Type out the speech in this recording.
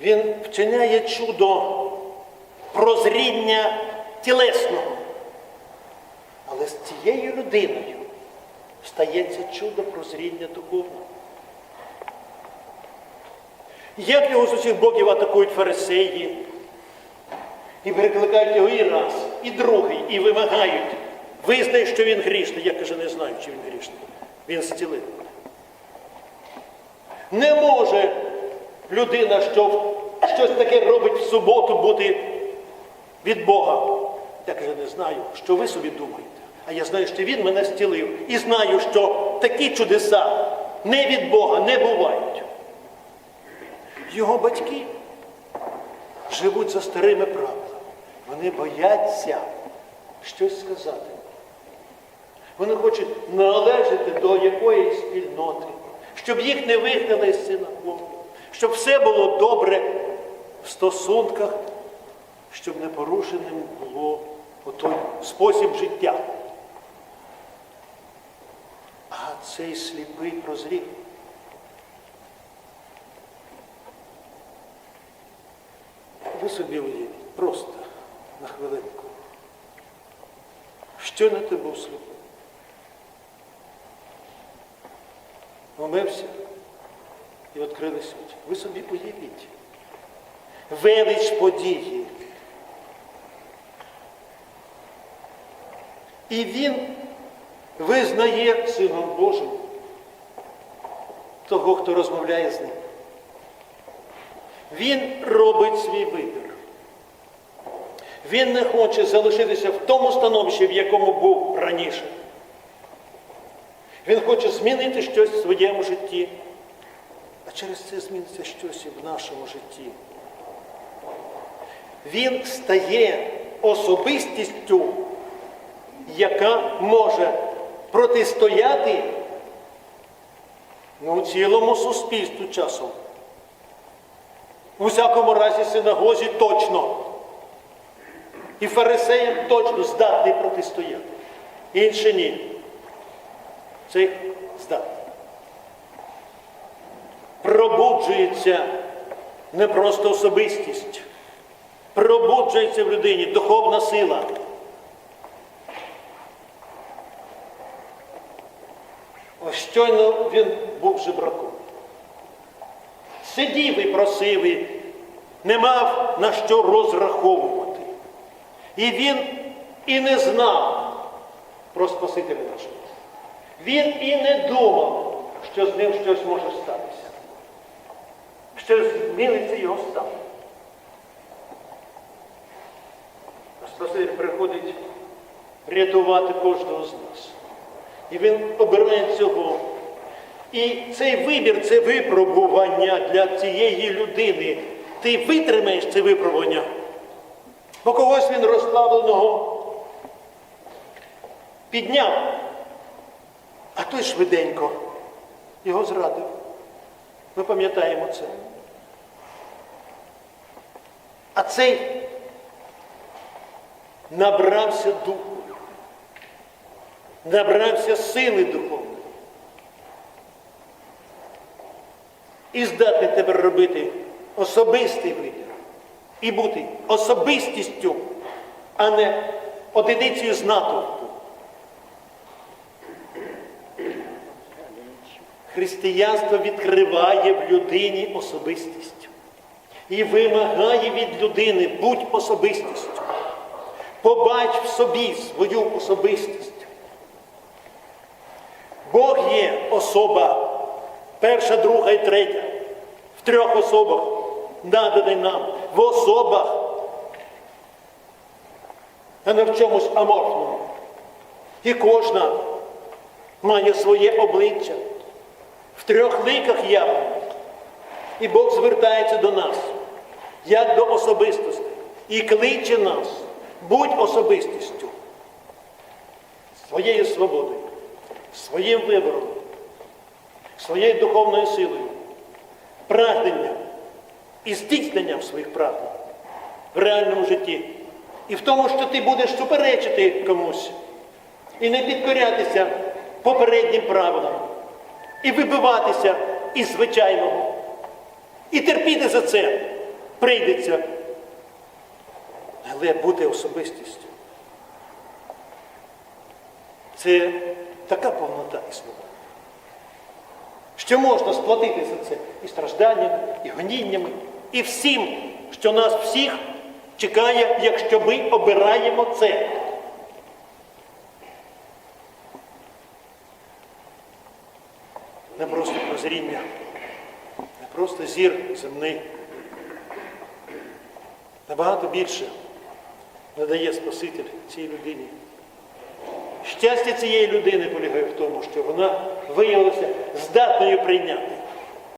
Він вчиняє чудо прозріння тілесного. Але з цією людиною стається чудо прозріння духовного. Як його з усіх боків атакують фарисеї, і перекликають його і раз, і другий, і вимагають. Визнай, що він грішний. Я каже, не знаю, чи він грішний. Він зцілив. Не може людина, що щось таке робить в суботу, бути від Бога. Я каже, не знаю, що ви собі думаєте. А я знаю, що він мене зцілив. І знаю, що такі чудеса не від Бога не бувають. Його батьки живуть за старими правилами. Вони бояться щось сказати. Вони хочуть належати до якоїсь спільноти, щоб їх не вигнали з синагоги, щоб все було добре в стосунках, щоб не порушеним було отой спосіб життя. А цей сліпий прозрів. Ви собі уявіть, просто на хвилинку. Що на ти був сліпий? Умився і відкрились очі. Ви собі уявіть. Велич події. І він визнає Сином Божим того, хто розмовляє з ним. Він робить свій вибір. Він не хоче залишитися в тому становищі, в якому був раніше. Він хоче змінити щось в своєму житті, а через це зміниться щось і в нашому житті. Він стає особистістю, яка може протистояти ну, цілому суспільству часом. У всякому разі синагозі точно. І фарисеям точно здатний протистояти. Інші ні. Цих здатний. Пробуджується не просто особистість, пробуджується в людині духовна сила. Ось щойно він був жебраком. Сидів і просив, і не мав на що розраховувати. І він і не знав про Спасителя нашого. Він і не думав, що з ним щось може статися, що зміниться його стан. Спаситель приходить рятувати кожного з нас. І він обирає цього. І цей вибір це випробування для цієї людини. Ти витримаєш це випробування. Бо когось він розслабленого підняв, а той швиденько його зрадив. Ми пам'ятаємо це. А цей набрався духу, набрався сили духовної. І здатний тепер робити особистий вибір. І бути особистістю, а не одиницею з натовпу. Християнство відкриває в людині особистість і вимагає від людини будь особистістю. Побач в собі свою особистість. Бог є особа, перша, друга і третя, в трьох особах, наданий нам, в особах, а не в чомусь аморфному. І кожна має своє обличчя в трьох ликах явлено. І Бог звертається до нас, як до особистості, і кличе нас, будь особистістю, своєю свободою, своїм вибором, своєю духовною силою, прагненням і здійсненням своїх прагнень в реальному житті. І в тому, що ти будеш суперечити комусь і не підкорятися попереднім правилам, і вибиватися із звичайного, і терпіти за це, прийдеться. Але бути особистістю. Це така повнота і свобода. Що можна сплатити за це і стражданнями, і гоніннями, і всім, що нас всіх чекає, якщо ми обираємо це. Не просто прозріння, не просто зір земний. Набагато більше надає Спаситель цій людині. Щастя цієї людини полягає в тому, що вона виявилася здатною прийняти